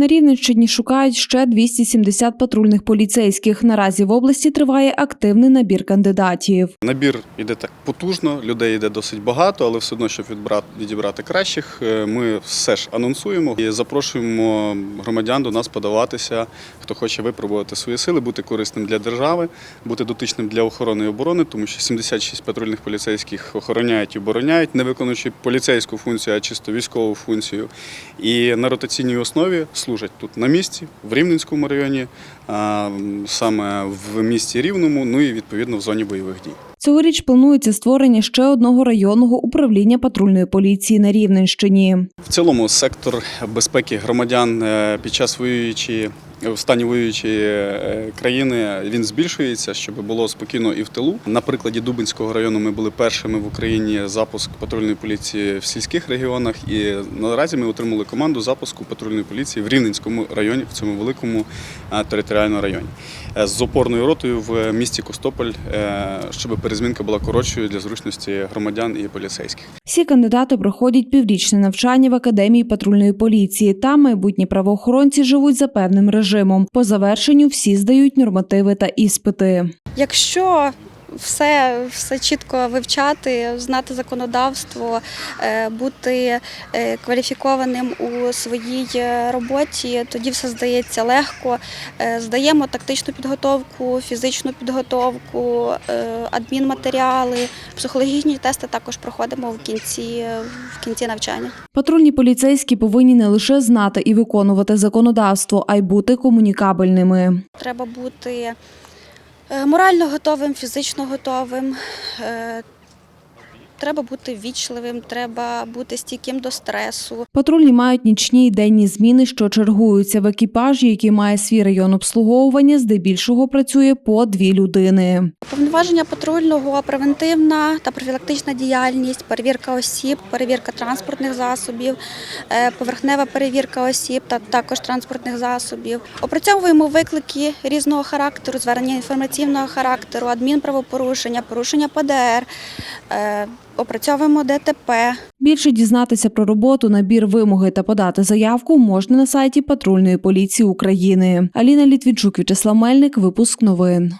На Рівненщині шукають ще 270 патрульних поліцейських. Наразі в області триває активний набір кандидатів. Набір іде так потужно, людей йде досить багато, але все одно, щоб відібрати кращих, е, ми все ж анонсуємо і запрошуємо громадян до нас подаватися, хто хоче випробувати свої сили, бути корисним для держави, бути дотичним для охорони і оборони, тому що 76 патрульних поліцейських охороняють і обороняють, не виконуючи поліцейську функцію, а чисто військову функцію. І на ротаційній основі служать тут на місці, в Рівненському районі, саме в місті Рівному, ну і відповідно в зоні бойових дій. Цьогоріч планується створення ще одного районного управління патрульної поліції на Рівненщині. В цілому сектор безпеки громадян е, під час воюючої в стані воюючої е, країни він збільшується, щоб було спокійно і в тилу. На прикладі Дубинського району ми були першими в Україні запуск патрульної поліції в сільських регіонах. І наразі ми отримали команду запуску патрульної поліції в Рівненському районі, в цьому великому територіальному районі. Е, З опорною ротою в місті Костополь, е, щоб перезмінка була коротшою для зручності громадян і поліцейських. Всі кандидати проходять піврічне навчання в академії патрульної поліції. Там майбутні правоохоронці живуть за певним режимом. По завершенню всі здають нормативи та іспити. Якщо все, все чітко вивчати, знати законодавство, е, бути е, кваліфікованим у своїй е, роботі, тоді все здається легко. Здаємо тактичну підготовку, фізичну підготовку, адмінматеріали, психологічні тести також проходимо в кінці, в кінці навчання. Патрульні поліцейські повинні не лише знати і виконувати законодавство, а й бути комунікабельними. Треба бути морально готовим, фізично готовим. Треба бути ввічливим, треба бути стійким до стресу. Патрульні мають нічні й денні зміни, що чергуються в екіпажі, який має свій район обслуговування, здебільшого працює по дві людини. Повноваження патрульного, превентивна та профілактична діяльність, перевірка осіб, перевірка транспортних засобів, е, поверхнева перевірка осіб та також транспортних засобів. Опрацьовуємо виклики різного характеру, звернення інформаційного характеру, адмінправопорушення, порушення ПДР. Е, Опрацьовуємо ДТП. Більше дізнатися про роботу, набір вимоги та подати заявку можна на сайті патрульної поліції України. Аліна Літвінчук, В'ячеслав Мельник, випуск новин.